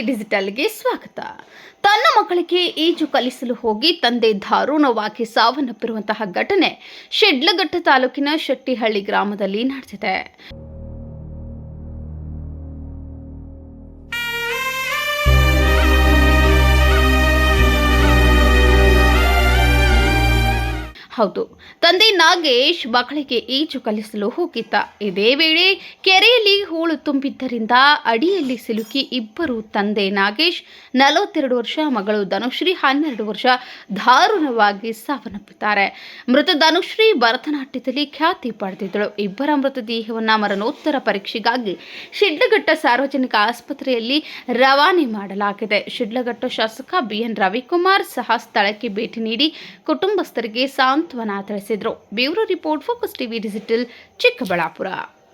ಡಿಜಿಟಲ್ಗೆ ಸ್ವಾಗತ. ತನ್ನ ಮಕ್ಕಳಿಗೆ ಈಜು ಕಲಿಸಲು ಹೋಗಿ ತಂದೆ ದಾರುಣವಾಗಿ ಸಾವನ್ನಪ್ಪಿರುವಂತಹ ಘಟನೆ ಶಿಡ್ಲಘಟ್ಟ ತಾಲೂಕಿನ ಶೆಟ್ಟಿಹಳ್ಳಿ ಗ್ರಾಮದಲ್ಲಿ ನಡೆದಿದೆ. ಹೌದು. ತಂದೆ ನಾಗೇಶ್ ಮಕ್ಕಳಿಗೆ ಈಜು ಕಲಿಸಲು ಹೋಗಿದ್ದ. ಇದೇ ವೇಳೆ ಕೆರೆಯಲ್ಲಿ ಹೂಳು ತುಂಬಿದ್ದರಿಂದ ಅಡಿಯಲ್ಲಿ ಸಿಲುಕಿ ಇಬ್ಬರು ತಂದೆ ನಾಗೇಶ್, ನಲವತ್ತೆರಡು ವರ್ಷ, ಮಗಳು ಧನುಶ್ರೀ ಹನ್ನೆರಡು ವರ್ಷ ದಾರುಣವಾಗಿ ಸಾವನ್ನಪ್ಪಿದ್ದಾರೆ. ಮೃತ ಧನುಶ್ರೀ ಭರತನಾಟ್ಯದಲ್ಲಿ ಖ್ಯಾತಿ ಪಡೆದಿದ್ದಳು. ಇಬ್ಬರ ಮೃತದೇಹವನ್ನು ಮರಣೋತ್ತರ ಪರೀಕ್ಷೆಗಾಗಿ ಶಿಡ್ಲಘಟ್ಟ ಸಾರ್ವಜನಿಕ ಆಸ್ಪತ್ರೆಯಲ್ಲಿ ರವಾನೆ ಮಾಡಲಾಗಿದೆ. ಶಿಡ್ಲಘಟ್ಟ ಶಾಸಕ ಬಿಎನ್ ರವಿಕುಮಾರ್ ಸಹ ಸ್ಥಳಕ್ಕೆ ಭೇಟಿ ನೀಡಿ ಕುಟುಂಬಸ್ಥರಿಗೆ ಸಾಂತ್ವನ ತಿಳಿಸಿದರು bureau report focus TV digital Chikkaballapur.